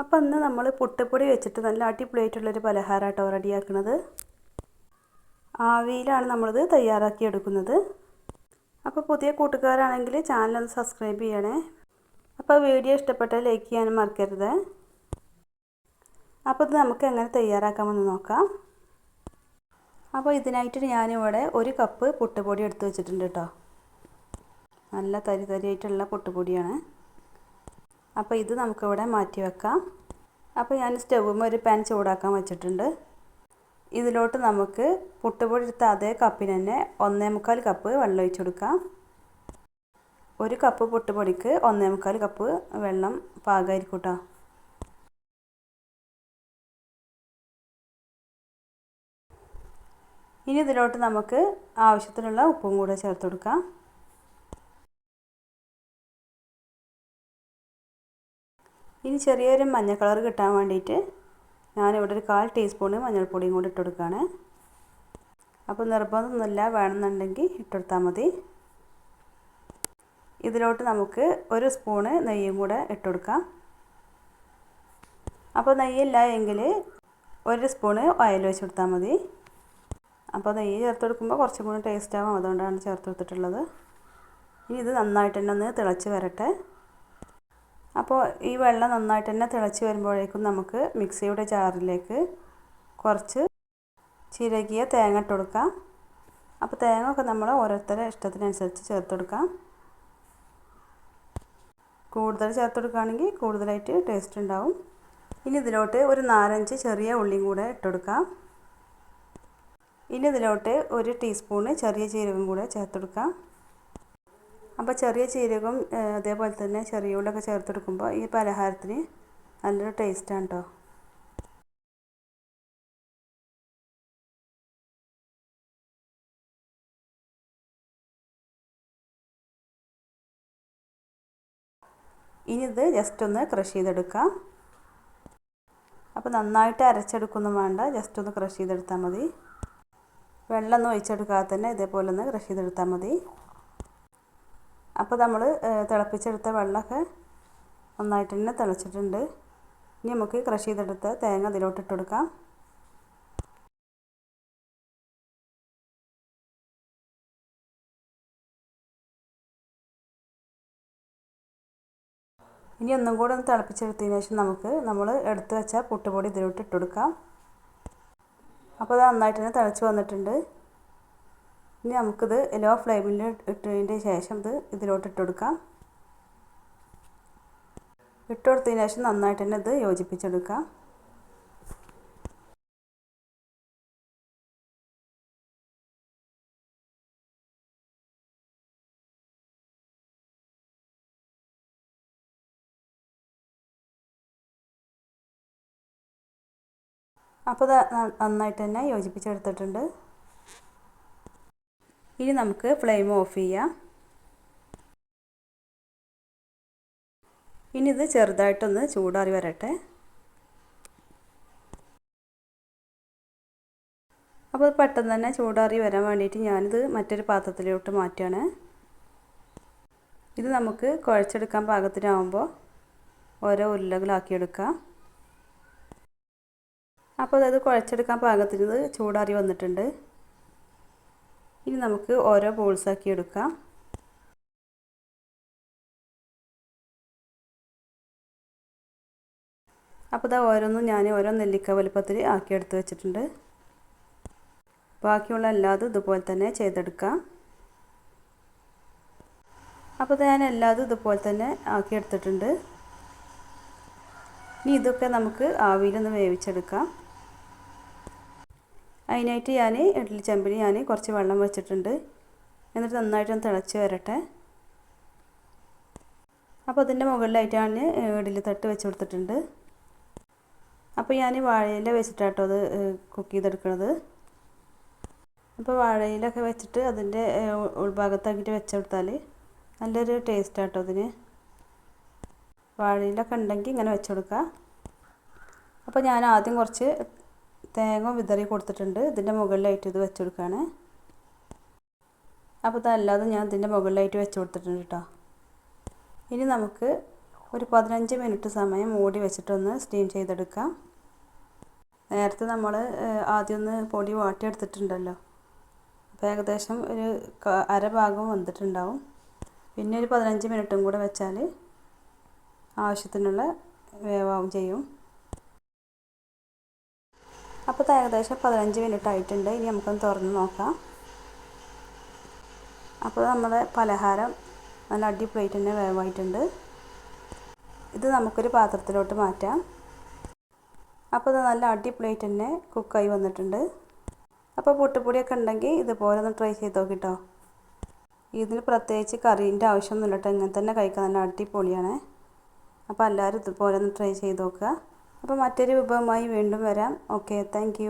അപ്പോൾ ഇന്ന് നമ്മൾ പുട്ടുപൊടി വെച്ചിട്ട് നല്ല അടിപൊളിയായിട്ടുള്ളൊരു പലഹാരമാട്ടോ റെഡിയാക്കുന്നത് ആവിയിലാണ് നമ്മളിത് തയ്യാറാക്കി എടുക്കുന്നത്. അപ്പോൾ പുതിയ കൂട്ടുകാരാണെങ്കിൽ ചാനൽ ഒന്ന് സബ്സ്ക്രൈബ് ചെയ്യണേ. അപ്പോൾ വീഡിയോ ഇഷ്ടപ്പെട്ടാൽ ലൈക്ക് ചെയ്യാനും മറക്കരുത്. അപ്പോൾ ഇത് നമുക്ക് എങ്ങനെ തയ്യാറാക്കാമെന്ന് നോക്കാം. അപ്പോൾ ഇതിനായിട്ട് ഞാനിവിടെ ഒരു കപ്പ് പുട്ടുപൊടി എടുത്ത് വെച്ചിട്ടുണ്ട് കേട്ടോ നല്ല തരി തരിയായിട്ടുള്ള പുട്ടുപൊടിയാണ്. അപ്പോൾ ഇത് നമുക്കിവിടെ മാറ്റി വെക്കാം. അപ്പോൾ ഞാൻ സ്റ്റവുമ്പോൾ ഒരു പാൻ ചൂടാക്കാൻ വെച്ചിട്ടുണ്ട്. ഇതിലോട്ട് നമുക്ക് പുട്ടുപൊടി എടുത്ത അതേ കപ്പിന് തന്നെ ഒന്നേ മുക്കാൽ കപ്പ് വെള്ളം ഒഴിച്ചു കൊടുക്കാം. ഒരു കപ്പ് പുട്ടുപൊടിക്ക് ഒന്നേ മുക്കാൽ കപ്പ് വെള്ളം പാകമായിരിക്കും കേട്ടോ ഇനി ഇതിലോട്ട് നമുക്ക് ആവശ്യത്തിനുള്ള ഉപ്പും കൂടെ ചേർത്ത് കൊടുക്കാം. ഇനി ചെറിയൊരു മഞ്ഞ കളർ കിട്ടാൻ വേണ്ടിയിട്ട് ഞാനിവിടെ ഒരു കാൽ ടീസ്പൂണ് മഞ്ഞൾപ്പൊടിയും കൂടി ഇട്ട് കൊടുക്കുകയാണ് അപ്പോൾ നിർബന്ധമൊന്നുമില്ല വേണമെന്നുണ്ടെങ്കിൽ ഇട്ടെടുത്താൽ മതി. ഇതിലോട്ട് നമുക്ക് ഒരു സ്പൂണ് നെയ്യും കൂടെ ഇട്ട് കൊടുക്കാം അപ്പോൾ നെയ്യില്ല എങ്കിൽ ഒരു സ്പൂണ് ഓയിൽ വെച്ച് കൊടുത്താൽ മതി. അപ്പോൾ നെയ്യ് ചേർത്ത് കൊടുക്കുമ്പോൾ കുറച്ചും കൂടി ടേസ്റ്റ് ആവും. അതുകൊണ്ടാണ് ചേർത്ത് കൊടുത്തിട്ടുള്ളത്. ഇനി ഇത് നന്നായിട്ട് തന്നെ ഒന്ന് തിളച്ച് വരട്ടെ. അപ്പോൾ ഈ വെള്ളം നന്നായിട്ട് തന്നെ തിളച്ച് വരുമ്പോഴേക്കും നമുക്ക് മിക്സിയുടെ ജാറിലേക്ക് കുറച്ച് ചിരകിയ തേങ്ങ ഇട്ട് കൊടുക്കാം. അപ്പോൾ തേങ്ങ ഒക്കെ നമ്മൾ ഓരോരുത്തരുടെ ഇഷ്ടത്തിനനുസരിച്ച് ചേർത്ത് കൊടുക്കാം. കൂടുതൽ ചേർത്ത് കൊടുക്കുകയാണെങ്കിൽ കൂടുതലായിട്ട് ടേസ്റ്റ് ഉണ്ടാവും. ഇനി ഇതിലോട്ട് ഒരു നാലഞ്ച് ചെറിയ ഉള്ളിയും കൂടെ ഇട്ട് കൊടുക്കാം. ഇനി ഇതിലോട്ട് ഒരു ടീസ്പൂണ് ചെറിയ ജീരകം കൂടെ ചേർത്ത് കൊടുക്കാം. അപ്പോൾ ചെറിയ ജീരകം അതേപോലെ തന്നെ ചെറിയ ഉള്ളൊക്കെ ചേർത്തെടുക്കുമ്പോൾ ഈ പലഹാരത്തിന് നല്ലൊരു ടേസ്റ്റാണ് കേട്ടോ ഇനി ഇത് ജസ്റ്റ് ഒന്ന് ക്രഷ് ചെയ്തെടുക്കാം. അപ്പോൾ നന്നായിട്ട് അരച്ചെടുക്കൊന്നും വേണ്ട ജസ്റ്റ് ഒന്ന് ക്രഷ് ചെയ്തെടുത്താൽ മതി. വെള്ളമൊന്നും ഒഴിച്ചെടുക്കാതെ തന്നെ ഇതേപോലെ ഒന്ന് ക്രഷ് ചെയ്തെടുത്താൽ മതി. അപ്പോൾ നമ്മൾ തിളപ്പിച്ചെടുത്ത വെള്ളമൊക്കെ നന്നായിട്ട് തന്നെ തിളച്ചിട്ടുണ്ട്. ഇനി നമുക്ക് ക്രഷ് ചെയ്തെടുത്ത തേങ്ങ അതിലോട്ട് ഇട്ട് കൊടുക്കാം. ഇനി ഒന്നും കൂടെ ഒന്ന് തിളപ്പിച്ചെടുത്തതിന് ശേഷം നമുക്ക് നമ്മൾ എടുത്തു വെച്ച പുട്ടുപൊടി ഇതിലോട്ട് ഇട്ട് കൊടുക്കാം. അപ്പോൾ അത് നന്നായിട്ട് തന്നെ തിളച്ച് വന്നിട്ടുണ്ട്. ഇനി നമുക്കിത് ലോ ഫ്ലെയിമിൽ ഇട്ടതിന്റെ ശേഷം ഇത് ഇതിലോട്ട് ഇട്ട് കൊടുക്കാം. ഇട്ട് കൊടുത്തതിന് ശേഷം നന്നായിട്ട് തന്നെ ഇത് യോജിപ്പിച്ചെടുക്കാം. അപ്പോൾ നന്നായിട്ട് തന്നെ യോജിപ്പിച്ചെടുത്തിട്ടുണ്ട്. ഇനി നമുക്ക് ഫ്ലെയിം ഓഫ് ചെയ്യാം. ഇനി ഇത് ചെറുതായിട്ടൊന്ന് ചൂടാറി വരട്ടെ. അപ്പോൾ പെട്ടെന്ന് തന്നെ ചൂടാറി വരാൻ വേണ്ടിയിട്ട് ഞാനിത് മറ്റൊരു പാത്രത്തിലോട്ട് മാറ്റുകയാണ്. ഇത് നമുക്ക് കുഴച്ചെടുക്കാൻ പാകത്തിനാവുമ്പോൾ ഓരോ ഉരുളകളാക്കിയെടുക്കാം അപ്പോൾ അത് കുഴച്ചെടുക്കാൻ പാകത്തിന് ചൂടാറി വന്നിട്ടുണ്ട്. ഇനി നമുക്ക് ഓരോ ബോൾസാക്കി എടുക്കാം. അപ്പോൾ ഇതാ ഓരോന്നും ഞാൻ ഓരോ നെല്ലിക്ക വലുപ്പത്തിൽ ആക്കി എടുത്ത് വെച്ചിട്ടുണ്ട്. ബാക്കിയുള്ള എല്ലാതും ഇതുപോലെ തന്നെ ചെയ്തെടുക്കാം. അപ്പോൾ ഇത് ഞാൻ എല്ലാതും ഇതുപോലെ തന്നെ ആക്കി എടുത്തിട്ടുണ്ട്. ഇനി ഇതൊക്കെ നമുക്ക് ആവിയിലൊന്ന് വേവിച്ചെടുക്കാം. അതിനായിട്ട് ഞാൻ ഇഡ്ഡലി ചെമ്പിൽ ഞാൻ കുറച്ച് വെള്ളം വെച്ചിട്ടുണ്ട്. എന്നിട്ട് നന്നായിട്ടൊന്ന് തിളച്ച് വരട്ടെ. അപ്പോൾ അതിന്റെ മുകളിലായിട്ടാണ് ഇഡ്ഡലി തട്ട് വെച്ച് കൊടുത്തിട്ടുണ്ട്. അപ്പോൾ ഞാൻ വാഴയില വെച്ചിട്ടാട്ടോ അത് കുക്ക് ചെയ്തെടുക്കുന്നത് അപ്പോൾ വാഴയിലൊക്കെ വെച്ചിട്ട് അതിന്റെ ഉൾഭാഗത്താക്കിയിട്ട് വെച്ച് കൊടുത്താൽ നല്ലൊരു ടേസ്റ്റ് ആട്ടോ അതിന്. വാഴയിലൊക്കെ ഉണ്ടെങ്കിൽ ഇങ്ങനെ വെച്ച് കൊടുക്കുക. അപ്പോൾ ഞാൻ ആദ്യം കുറച്ച് തേങ്ങ വിതറി കൊടുത്തിട്ടുണ്ട്. ഇതിന്റെ മുകളിലായിട്ട് ഇത് വെച്ച് കൊടുക്കുകയാണ് അപ്പോൾ ഇതല്ലാതെ ഞാൻ ഇതിന്റെ മുകളിലായിട്ട് വെച്ച് കൊടുത്തിട്ടുണ്ട് കേട്ടോ ഇനി നമുക്ക് ഒരു പതിനഞ്ച് മിനിറ്റ് സമയം മൂടി വെച്ചിട്ടൊന്ന് സ്റ്റീം ചെയ്തെടുക്കാം. നേരത്തെ നമ്മൾ ആദ്യം ഒന്ന് പൊടി വാട്ടിയെടുത്തിട്ടുണ്ടല്ലോ. അപ്പോൾ ഏകദേശം ഒരു അരഭാഗം വന്നിട്ടുണ്ടാവും. പിന്നെ ഒരു പതിനഞ്ച് മിനിറ്റും കൂടെ വെച്ചാൽ ആവശ്യത്തിനുള്ള വേവാവും ചെയ്യും. അപ്പോൾ ഏകദേശം പതിനഞ്ച് മിനിറ്റ് ആയിട്ടുണ്ട്. ഇനി നമുക്കൊന്ന് തുറന്ന് നോക്കാം. അപ്പോൾ നമ്മുടെ പലഹാരം നല്ല അടി പ്ലേറ്റ് തന്നെ വേവായിട്ടുണ്ട്. ഇത് നമുക്കൊരു പാത്രത്തിലോട്ട് മാറ്റാം. അപ്പോൾ ഇത് നല്ല അടി പ്ലേറ്റ് തന്നെ കുക്കായി വന്നിട്ടുണ്ട്. അപ്പോൾ പൊട്ടുപൊടിയൊക്കെ ഉണ്ടെങ്കിൽ ഇതുപോലെ ഒന്ന് ട്രൈ ചെയ്ത് നോക്കിട്ടോ. ഇതിന് പ്രത്യേകിച്ച് കറീന്റെ ആവശ്യമൊന്നുമില്ല കേട്ടോ. ഇങ്ങനെ തന്നെ കഴിക്കാൻ നല്ല അടിപൊളിയാണ്. അപ്പോൾ എല്ലാവരും ഇതുപോലെ ഒന്ന് ട്രൈ ചെയ്ത് നോക്കുക. അപ്പോൾ മറ്റൊരു വിഭവമായി വീണ്ടും വരാം. Okay thank